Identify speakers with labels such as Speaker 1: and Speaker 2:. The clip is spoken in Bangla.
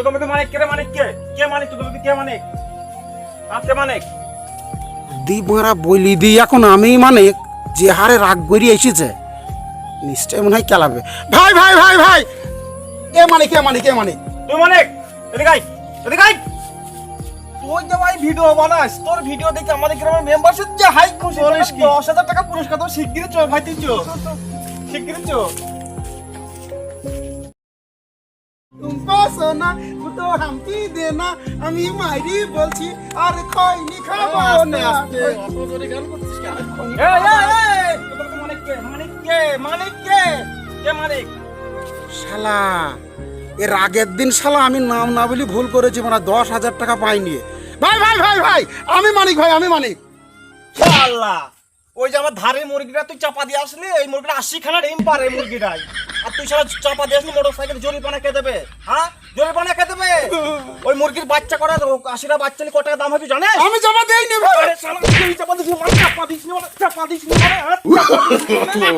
Speaker 1: তোদের মধ্যে মানিক কে রে মানিক কে? কে মানিক? তোদের মধ্যে কে মানিক? কে মানিক?
Speaker 2: দি মারা বলি দি এখন আমি মানে যে হারে রাগ করি এসেছে নিশ্চয় মনে হয় খেলাবে ভাই ভাই ভাই ভাই! এ মানে কে মানে কে মানে
Speaker 1: তুই মানিক? এদিকে আয় এদিকে আয়!
Speaker 3: তুই যে ভাই ভিডিও বানাস তোর ভিডিও দেখে আমাদের গ্রামের মেম্বারশিপ যে হাই খুশি
Speaker 1: বলিস কি?
Speaker 3: দশ হাজার টাকা পুরস্কার তো শিগগিরই চল ভাই তুই চল শিগগিরই চল
Speaker 2: আমি বলছি না। শালা এর আগের দিন শালা আমি নাম না বলি ভুল করেছি মানে দশ হাজার টাকা পাইনি। ভাই ভাই ভাই ভাই আমি মানিক ভাই আমি মানিক।
Speaker 3: আল্লাহ ওই যে আমার ধারে মুরগিটা তুই চাপা দিয়ে আসলি এই মুরগিটা আশি খানা ডিম পারে মুরগিটাই আর তুই সারা চাপা দিয়ে আসলি মোটর সাইকেল জরিপানা কে দেবে হ্যাঁ জরিপানা কে দেবে ওই মুরগির বাচ্চা করা আশিটা বাচ্চা নিয়ে কত টাকা দাম হবে জানিস
Speaker 2: আমি জমা দেইনি ভাই
Speaker 3: আরে শালা, তুই চাপা দিস নি, মানে চাপা দিস নি, মানে চাপা দিস নি, মানে, হ্যাঁ? চাপা দিস নি,